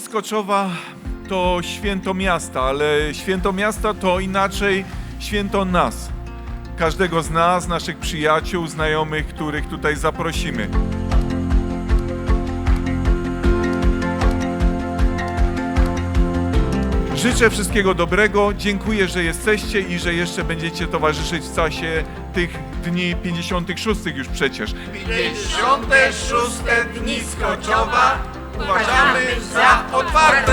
Skoczowa to święto miasta, ale święto miasta to inaczej święto nas. Każdego z nas, naszych przyjaciół, znajomych, których tutaj zaprosimy. Życzę wszystkiego dobrego, dziękuję, że jesteście i że jeszcze będziecie towarzyszyć w czasie tych dni 56 już przecież. 56 dni Skoczowa uważamy za otwarte!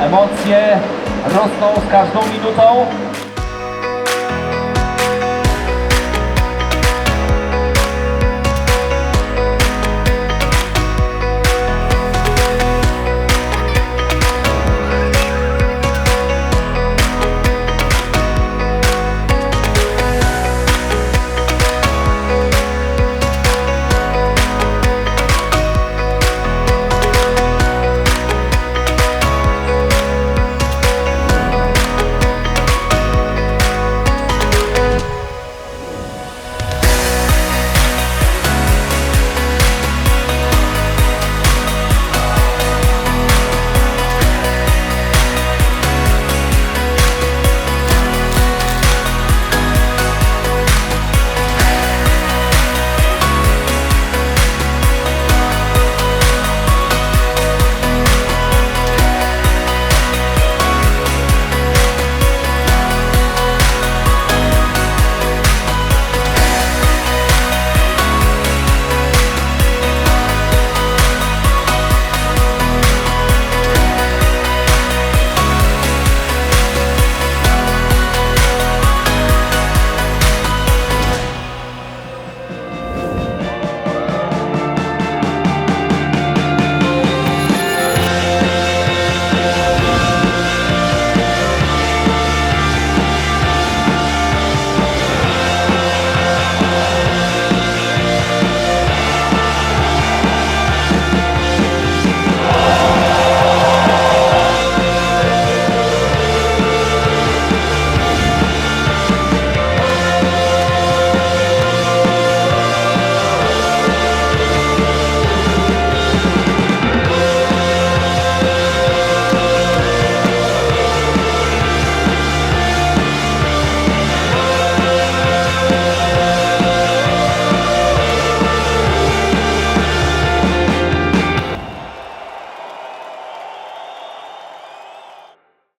Emocje rosną z każdą minutą.